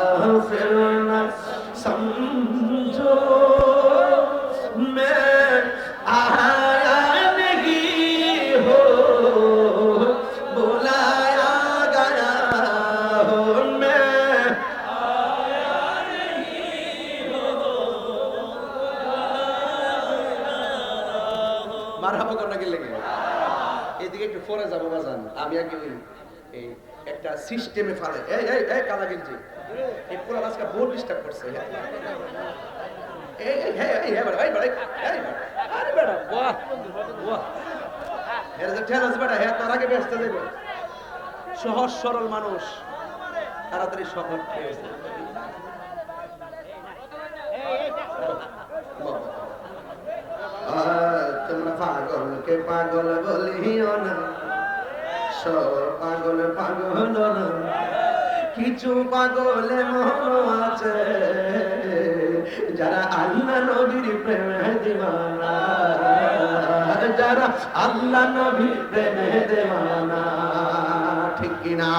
काफिर न समझो मैं आया नहीं हो बुलाया गया हो मैं आया नहीं हो মারহাবা কোন নাকি লেগে আমি আগে এই সিস্টেমে ফালে। এই কালা গেঞ্জি। এই পোলা আজকে সহজ, সরল মানুষ, তাড়াতাড়ি পাগলকে পাগল বলিও না, সব পাগল পাগল না কিছু পাগলে মন আছে। যারা আল্লাহ নবীর প্রেমে দেওয়ানা যারা আল্লাহ নবীর প্রেমে দেওয়ানা ঠিক কিনা?